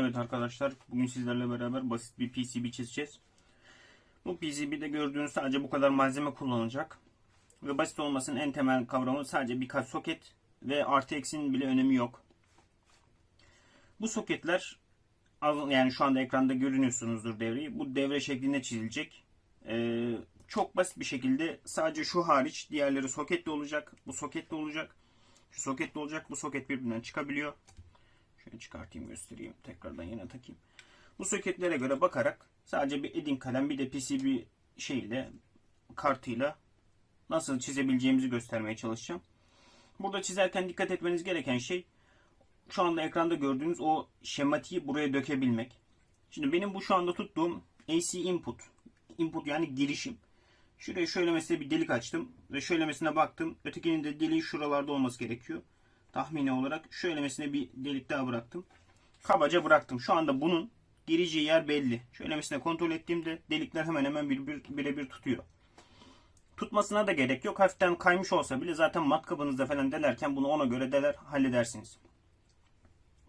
Evet arkadaşlar bugün sizlerle beraber basit bir PCB çizeceğiz. Bu PCB'de gördüğünüz sadece bu kadar malzeme kullanılacak. Ve basit olmasının en temel kavramı sadece birkaç soket ve artı eksinin bile önemi yok. Bu soketler yani şu anda ekranda görünüyorsunuzdur devreyi. Bu devre şeklinde çizilecek. Ee, çok basit bir şekilde sadece şu hariç diğerleri soketli olacak. Bu soketli olacak. Şu soketli olacak. Bu soket birbirinden çıkabiliyor. Şöyle çıkartayım göstereyim. Tekrardan yine takayım. Bu soketlere göre bakarak sadece bir Edding kalem bir de PCB şeyle kartıyla nasıl çizebileceğimizi göstermeye çalışacağım. Burada çizerken dikkat etmeniz gereken şey şu anda ekranda gördüğünüz o şematiği buraya dökebilmek. Şimdi benim bu şu anda tuttuğum AC input. Input yani girişim. Şuraya şöyle mesela bir delik açtım ve şöylemesine baktım. Ötekinin de deliği şuralarda olması gerekiyor. Tahmini olarak şöylemesine bir delik daha bıraktım. Kabaca bıraktım. Şu anda bunun gireceği yer belli. Şöylemesine kontrol ettiğimde delikler hemen hemen birebir birebir tutuyor. Tutmasına da gerek yok. Hafiften kaymış olsa bile zaten matkabınızda falan delerken bunu ona göre deler halledersiniz.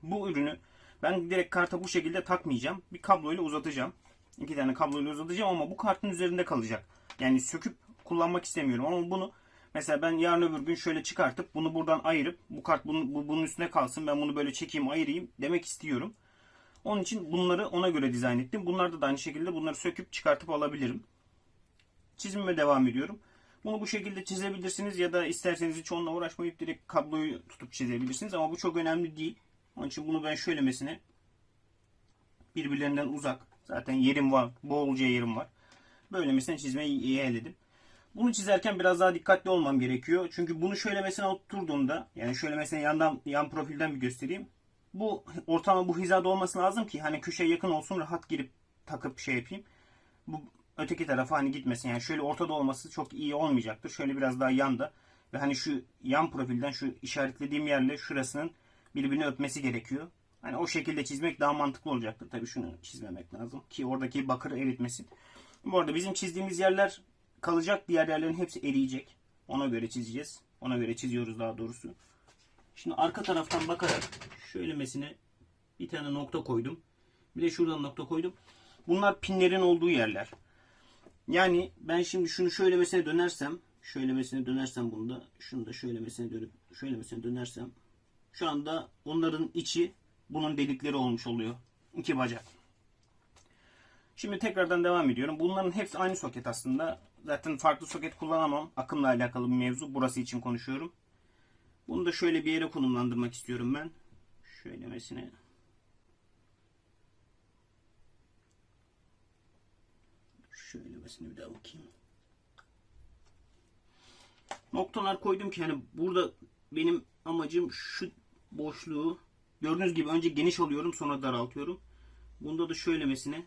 Bu ürünü ben direkt karta bu şekilde takmayacağım. Bir kabloyla uzatacağım. İki tane kabloyla uzatacağım ama bu kartın üzerinde kalacak. Yani söküp kullanmak istemiyorum ama bunu mesela ben yarın öbür gün şöyle çıkartıp bunu buradan ayırıp bu kart bunun, bu, bunun üstüne kalsın ben bunu böyle çekeyim ayırayım demek istiyorum. Onun için bunları ona göre dizayn ettim. Bunlarda da aynı şekilde bunları söküp çıkartıp alabilirim. Çizimime devam ediyorum. Bunu bu şekilde çizebilirsiniz ya da isterseniz hiç onunla uğraşmayıp direkt kabloyu tutup çizebilirsiniz ama bu çok önemli değil. Onun için bunu ben şöylemesine birbirlerinden uzak. Zaten yerim var. Bolca yerim var. Böylemesine çizmeyi yeğledim. Bunu çizerken biraz daha dikkatli olmam gerekiyor. Çünkü bunu şöylemesine oturduğumda yani şöylemesine yandan yan profilden bir göstereyim. Bu ortama bu hizada olması lazım ki hani köşeye yakın olsun rahat girip takıp şey yapayım. Bu öteki tarafa hani gitmesin. Yani şöyle ortada olması çok iyi olmayacaktır. Şöyle biraz daha yanda ve hani şu yan profilden şu işaretlediğim yerle şurasının birbirini öpmesi gerekiyor. Hani o şekilde çizmek daha mantıklı olacaktır. Tabii şunu çizmemek lazım ki oradaki bakırı eritmesin. Bu arada bizim çizdiğimiz yerler kalacak. Diğer yerlerin hepsi eriyecek. Ona göre çizeceğiz. Ona göre çiziyoruz daha doğrusu. Şimdi arka taraftan bakarak şöylemesine bir tane nokta koydum. Bir de şuradan nokta koydum. Bunlar pinlerin olduğu yerler. Yani ben şimdi şunu şöylemesine dönersem, şöylemesine dönersem bunda, şunu da şöylemesine dönüp şöylemesine dönersem şu anda onların içi bunun delikleri olmuş oluyor. İki bacak. Şimdi tekrardan devam ediyorum. Bunların hepsi aynı soket aslında. Zaten farklı soket kullanamam. Akımla alakalı bir mevzu. Burası için konuşuyorum. Bunu da şöyle bir yere konumlandırmak istiyorum ben. Şöylemesine. Şöylemesine bir daha bakayım. Noktalar koydum ki hani burada benim amacım şu boşluğu gördüğünüz gibi önce geniş alıyorum sonra daraltıyorum. Bunda da şöylemesine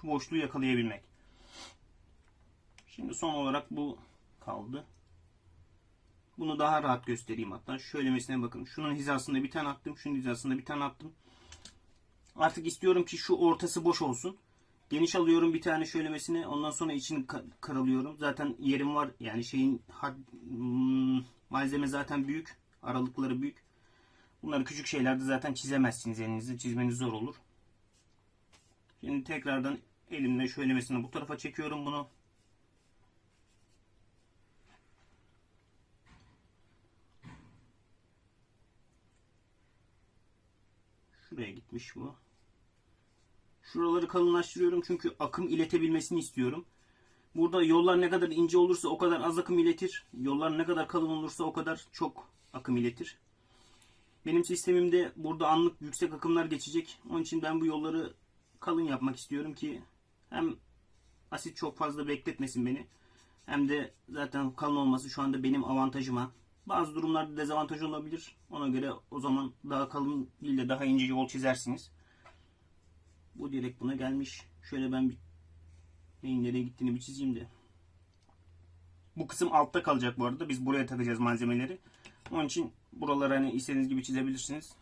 şu boşluğu yakalayabilmek. Şimdi son olarak bu kaldı. Bunu daha rahat göstereyim hatta. Şöylemesine bakın. Şunun hizasında bir tane attım. Şunun hizasında bir tane attım. Artık istiyorum ki şu ortası boş olsun. Geniş alıyorum bir tane şöylemesine. Ondan sonra içini ka- karalıyorum. Zaten yerim var. Yani şeyin hmm, malzeme zaten büyük. Aralıkları büyük. Bunları küçük şeylerde zaten çizemezsiniz elinizde. Çizmeniz zor olur. Şimdi tekrardan elimle şöylemesine bu tarafa çekiyorum bunu. Şuraya gitmiş bu. Şuraları kalınlaştırıyorum çünkü akım iletebilmesini istiyorum. Burada yollar ne kadar ince olursa o kadar az akım iletir. Yollar ne kadar kalın olursa o kadar çok akım iletir. Benim sistemimde burada anlık yüksek akımlar geçecek. Onun için ben bu yolları kalın yapmak istiyorum ki hem asit çok fazla bekletmesin beni. Hem de zaten kalın olması şu anda benim avantajıma. Bazı durumlarda dezavantaj olabilir. Ona göre o zaman daha kalın değil de daha ince yol çizersiniz. Bu direkt buna gelmiş. Şöyle ben bir neyin nereye gittiğini bir çizeyim de. Bu kısım altta kalacak bu arada. Biz buraya takacağız malzemeleri. Onun için buraları hani istediğiniz gibi çizebilirsiniz.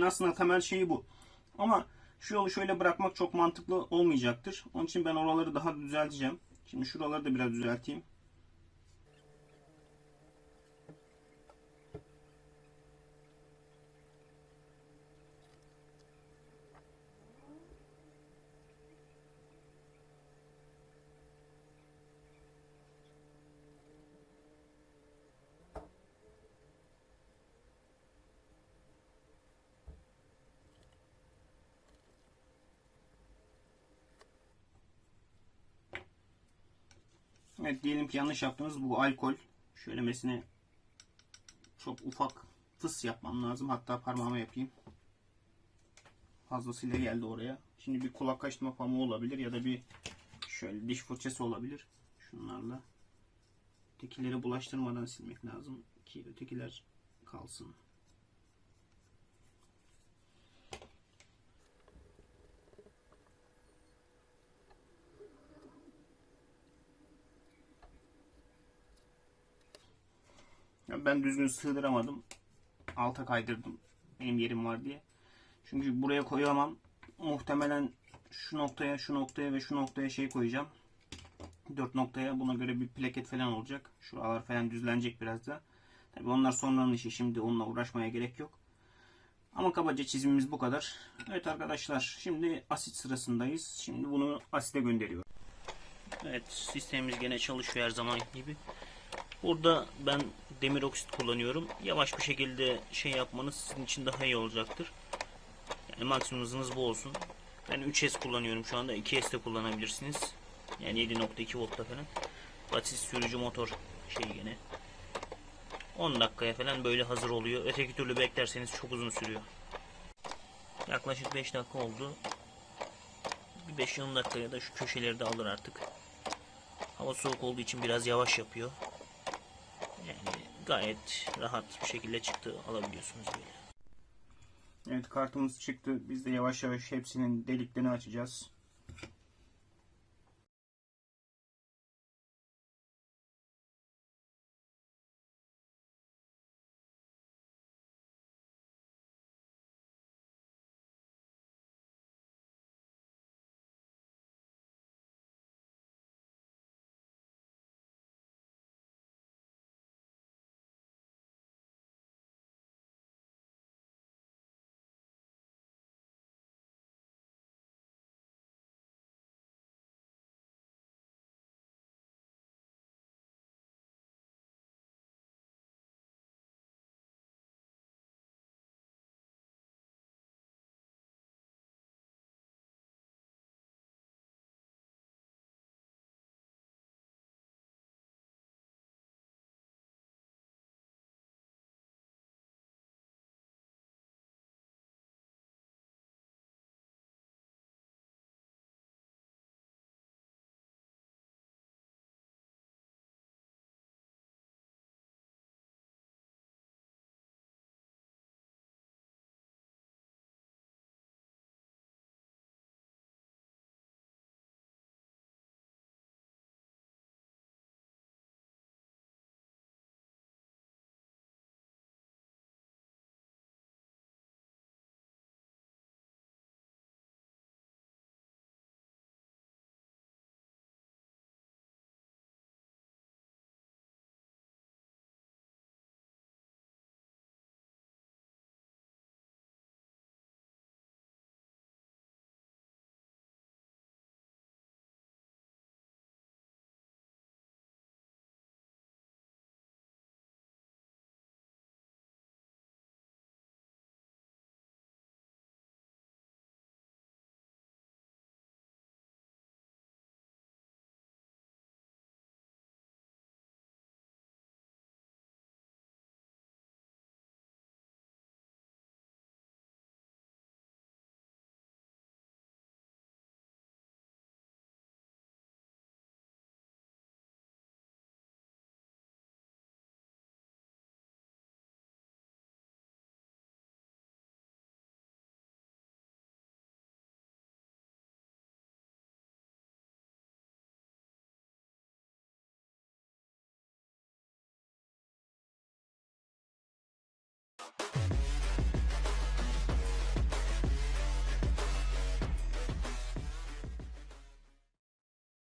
Çizimin aslında temel şeyi bu. Ama şu yolu şöyle bırakmak çok mantıklı olmayacaktır. Onun için ben oraları daha düzelteceğim. Şimdi şuraları da biraz düzelteyim. Evet diyelim ki yanlış yaptınız bu alkol. Şöylemesine çok ufak fıs yapmam lazım. Hatta parmağıma yapayım. Fazlasıyla geldi oraya. Şimdi bir kulak kaşıma pamuğu olabilir ya da bir şöyle diş fırçası olabilir. Şunlarla. Ötekileri bulaştırmadan silmek lazım ki ötekiler kalsın. Ben düzgün sığdıramadım. Alta kaydırdım. Benim yerim var diye. Çünkü buraya koyamam. Muhtemelen şu noktaya, şu noktaya ve şu noktaya şey koyacağım. Dört noktaya buna göre bir plaket falan olacak. Şuralar falan düzlenecek biraz da. Tabi onlar sonranın işi. Şimdi onunla uğraşmaya gerek yok. Ama kabaca çizimimiz bu kadar. Evet arkadaşlar şimdi asit sırasındayız. Şimdi bunu asite gönderiyorum. Evet sistemimiz gene çalışıyor her zaman gibi. Burada ben demir oksit kullanıyorum. Yavaş bir şekilde şey yapmanız sizin için daha iyi olacaktır. Yani maksimum hızınız bu olsun. Ben 3S kullanıyorum şu anda. 2S de kullanabilirsiniz. Yani 7.2 voltta falan. Basit sürücü motor şey gene. 10 dakikaya falan böyle hazır oluyor. Öteki türlü beklerseniz çok uzun sürüyor. Yaklaşık 5 dakika oldu. Bir 5-10 dakikaya da şu köşeleri de alır artık. Hava soğuk olduğu için biraz yavaş yapıyor. Yani gayet rahat bir şekilde çıktı alabiliyorsunuz böyle. Evet kartımız çıktı. Biz de yavaş yavaş hepsinin deliklerini açacağız. Thank